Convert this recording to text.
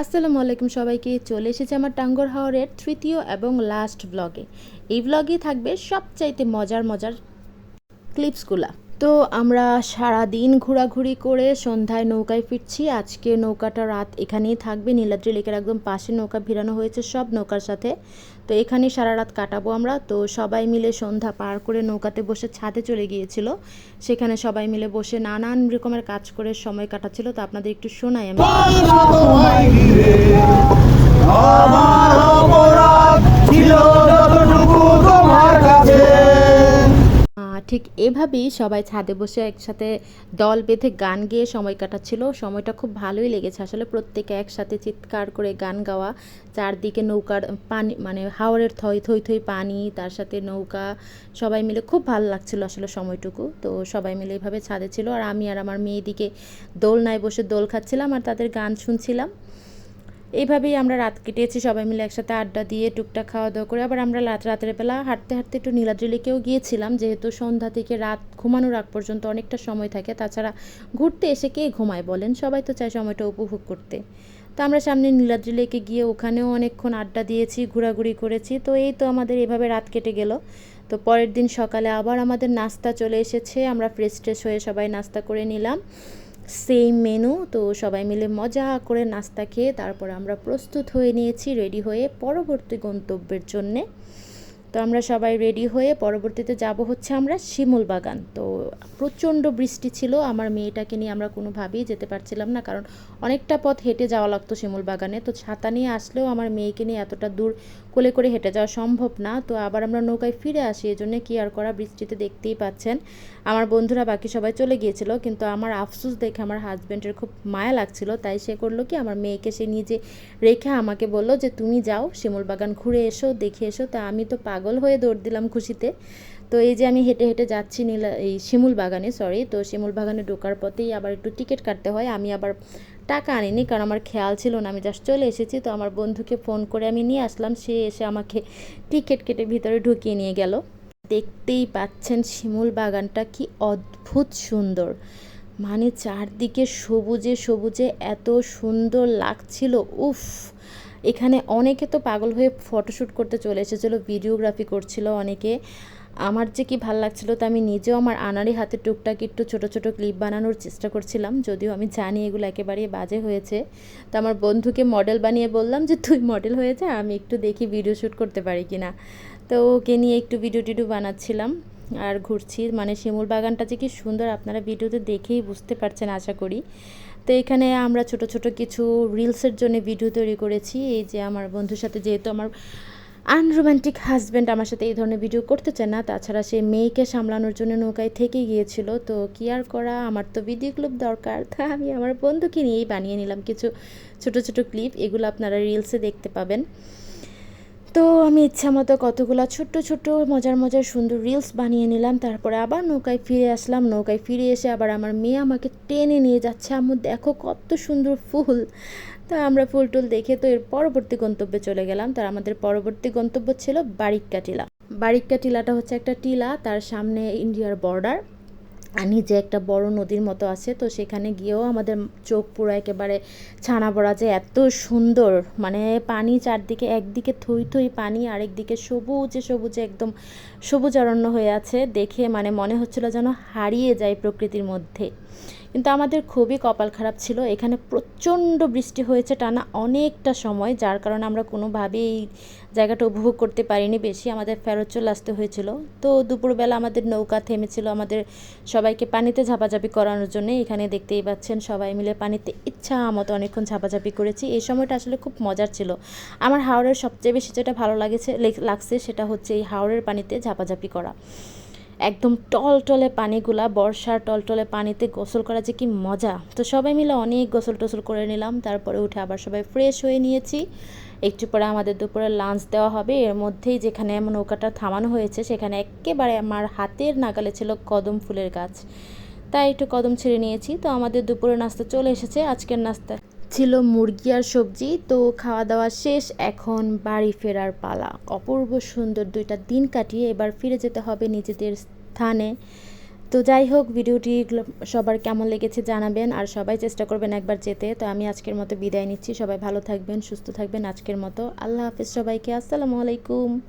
আসসালামু আলাইকুম সবাইকে। চলে এসেছে আমার টাঙ্গর হাওরের তৃতীয় এবং লাস্ট ব্লগে এই ব্লগে থাকবে সবচাইতে মজার মজার ক্লিপসগুলা তো আমরা সারা দিন ঘোরাঘুরি করে সন্ধ্যায় নৌকায় ফিরছি। আজকে নৌকাটা রাত এখানেই থাকবে। নীলাদ্রি লেকের একদম পাশে নৌকা ভিড়ানো হয়েছে সব নৌকার সাথে। তো এখানে সারা রাত কাটাবো আমরা। তো সবাই মিলে সন্ধ্যা পার করে নৌকাতে বসে ছাদে চলে গিয়েছিল। সেখানে সবাই মিলে বসে নানান রকমের কাজ করে সময় কাটাচ্ছিল। তো আপনাদের একটু শোনাই আমি। ঠিক এভাবেই সবাই ছাদে বসে একসাথে দল বেঁধে গান গেয়ে সময় কাটাচ্ছিল। সময়টা খুব ভালোই লেগেছে। আসলে প্রত্যেকে একসাথে চিৎকার করে গান গাওয়া, চারদিকে নৌকার পানি মানে হাওরের থই থই থই পানি, তার সাথে নৌকা, সবাই মিলে খুব ভালো লাগছিল আসলে সময়টুকু। তো সবাই মিলে এভাবে ছাদে ছিল। আর আমি আর আমার মেয়েদিকে দোলনায় বসে দোল খাচ্ছিলাম আর তাদের গান শুনছিলাম। এইভাবেই আমরা রাত কেটেছি, সবাই মিলে একসাথে আড্ডা দিয়ে টুকটাক খাওয়া দাওয়া করে। আবার আমরা রাত রাতের বেলা হাঁটতে হাঁটতে একটু নীলাদ্রি লেকেও গিয়েছিলাম, যেহেতু সন্ধ্যা থেকে রাত ঘুমানোর আগ পর্যন্ত অনেকটা সময় থাকে, তাছাড়া ঘুরতে এসে কে ঘুমায় বলেন? সবাই তো চায় সময়টা উপভোগ করতে। তো আমরা সামনে নীলাদ্রি লেকে গিয়ে ওখানেও অনেকক্ষণ আড্ডা দিয়েছি, ঘোরাঘুরি করেছি। তো এই তো আমাদের এভাবে রাত কেটে গেল। তো পরের দিন সকালে আবার আমাদের নাস্তা চলে এসেছে, আমরা ফ্রেশ ট্রেশ হয়ে সবাই নাস্তা করে নিলাম। সেম মেনু তো সবাই মিলে মজা করে নাস্তা খেয়ে তারপর আমরা প্রস্তুত হয়ে নিয়েছি রেডি হয়ে পরবর্তী গন্তব্যের জন্যে। তো আমরা সবাই রেডি হয়ে পরবর্তীতে যাব হচ্ছে আমরা শিমুল বাগান তো প্রচণ্ড বৃষ্টি ছিল। আমার মেয়েটাকে নিয়ে আমরা কোনোভাবেই যেতে পারছিলাম না, কারণ অনেকটা পথ হেঁটে যাওয়া লাগতো শিমুল বাগানে। তো ছাতা নিয়ে আসলেও আমার মেয়েকে নিয়ে এতটা দূর কোলে করে হেঁটে যাওয়া সম্ভব না। তো আবার আমরা নৌকায় ফিরে আসি এই জন্য কি আর করা বৃষ্টিতে দেখতেই পাচ্ছেন। আমার বন্ধুরা বাকি সবাই চলে গিয়েছিল, কিন্তু আমার আফসোস দেখে আমার হাজব্যান্ডের খুব মায়া লাগছিল। তাই সে করল কি, আমার মেয়েকে সে নিজে রেখে আমাকে বলল যে, তুমি যাও, শিমুল বাগান ঘুরে এসো, দেখে এসো। তা আমি তো পাগল হয়ে দৌড় দিলাম খুশিতে। তো এই যে আমি হেঁটে হেঁটে যাচ্ছি নীলা, এই শিমুল বাগানে সরি তো শিমুল বাগানে ঢোকার পথেই আবার একটু টিকিট কাটতে হয়। আমি আবার টাকা আনিনি কারণ আমার খেয়াল ছিল না, আমি জাস্ট চলে এসেছি। তো আমার বন্ধুকে ফোন করে আমি নিয়ে আসলাম, সে এসে আমাকে টিকিট কেটে ভিতরে ঢুকিয়ে নিয়ে গেল। দেখতেই পাচ্ছেন শিমুল বাগানটা কি অদ্ভুত সুন্দর। মানে চারদিকে সবুজে সবুজে এত সুন্দর লাগছিল, উফ! এখানে অনেকে তো পাগল হয়ে ফটোশ্যুট করতে চলে এসেছিল ভিডিওগ্রাফি করছিল অনেকে। আমার যে কি ভালো লাগছিল তা আমি নিজেও আমার আনারি হাতে টুকটাক একটু ছোট ছোট ক্লিপ বানানোর চেষ্টা করছিলাম, যদিও আমি জানি এগুলো একেবারেই বাজে হয়েছে। তো আমার বন্ধুকে মডেল বানিয়ে বললাম যে, তুই মডেল হয়েছে আমি একটু দেখি ভিডিও শ্যুট করতে পারি কি না তো ওকে নিয়ে একটু ভিডিও টিডিও বানাচ্ছিলাম আর ঘুরছি। মানে শিমুল বাগানটা যে কি সুন্দর, আপনারা ভিডিওতে দেখেই বুঝতে পারছেন আশা করি। তো এখানে আমরা ছোট ছোট কিছু রিলসের জন্য ভিডিও তৈরি করেছি। এই যে আমার বন্ধুর সাথে যেহেতু আমার আনরোম্যান্টিক হাজব্যান্ড আমার সাথে এই ধরনের ভিডিও করতে চায় না। তাছাড়া সে মেয়েকে সামলানোর জন্য নৌকায় থেকে গিয়েছিল। তো কি আর করা? আমার তো ভিডিও ক্লিপ দরকার। তা আমি আমার বন্ধুকে নিয়েই বানিয়ে নিলাম কিছু ছোট ছোট ক্লিপ এগুলো আপনারা রিলসে দেখতে পাবেন। তো আমি ইচ্ছা মতো কতগুলো ছোট্ট ছোট্ট মজার মজার সুন্দর রিলস বানিয়ে নিলাম, তারপরে আবার নৌকায় ফিরে আসলাম। নৌকায় ফিরে এসে আবার আমার মেয়ে আমাকে টেনে নিয়ে যাচ্ছে, আম্মু, দেখো কত সুন্দর ফুল। তা আমরা ফুল টুল দেখে তো এর পরবর্তী গন্তব্যে চলে গেলাম। তার আমাদের পরবর্তী গন্তব্য ছিল বারিক্কা টিলা। বারিক্কা টিলাটা হচ্ছে একটা টিলা, তার সামনে ইন্ডিয়ার বর্ডার আর নিচে একটা বড় নদীর মতো আছে, তো সেখানে গিয়েও আমাদের চোখ পুরো একেবারে ছানা পড়া যে এত সুন্দর মানে পানি চারদিকে, একদিকে থই থই পানি আরেকদিকে সবুজে সবুজে একদম সবুজ অরণ্য হয়ে আছে, দেখে মানে মনে হচ্ছিল যেন হারিয়ে যায় প্রকৃতির মধ্যে। কিন্তু আমাদের খুবই কপাল খারাপ ছিল। এখানে প্রচণ্ড বৃষ্টি হয়েছে টানা অনেকটা সময়, যার কারণে আমরা কোনোভাবেই এই জায়গাটা উপভোগ করতে পারিনি। বেশি আমাদের ফেরত চলে আসতে হয়েছিল। তো দুপুরবেলা আমাদের নৌকা থেমেছিল, আমাদের সবাইকে পানিতে ঝাপাঝাপি করানোর জন্য। এখানে দেখতেই পাচ্ছেন, সবাই মিলে পানিতে ইচ্ছা মতো অনেকক্ষণ ঝাপাঝাপি করেছি। এই সময়টা আসলে খুব মজার ছিল। আমার হাওড়ের সবচেয়ে বেশি যেটা ভালো লাগেছে লাগছে সেটা হচ্ছে এই হাওড়ের পানিতে ঝাপাঝাপি করা। একদম টলটলে পানিগুলা, বর্ষার টলটলে পানিতে গোসল করা যে কি মজা। তো সবাই মিলে অনেক গোসল টোসল করে নিলাম, তারপরে উঠে আবার সবাই ফ্রেশ হয়ে নিয়েছি। একটু পরে আমাদের দুপুরে লাঞ্চ দেওয়া হবে। এর মধ্যেই যেখানে নৌকাটা থামানো হয়েছে, সেখানে একেবারে আমার হাতের নাগালে ছিল কদম ফুলের গাছ। তাই একটু কদম ছেড়ে নিয়েছি। তো আমাদের দুপুরের নাস্তা চলে এসেছে। আজকের নাস্তা ছিল মুরগি আর সবজি, তো খাওয়া দাওয়া শেষ, এখন বাড়ি ফেরার পালা। অপূর্ব সুন্দর দুইটা দিন কাটিয়ে এবার ফিরে যেতে হবে নিজেদের স্থানে। তো যাই হোক, ভিডিওটি সবার কেমন লেগেছে জানাবেন, আর সবাই চেষ্টা করবেন একবার যেতে। তো আমি আজকের মতো বিদায় নিচ্ছি। সবাই ভালো থাকবেন, সুস্থ থাকবেন আজকের মতো। আল্লাহ হাফেজ সবাইকে। আসসালামু আলাইকুম।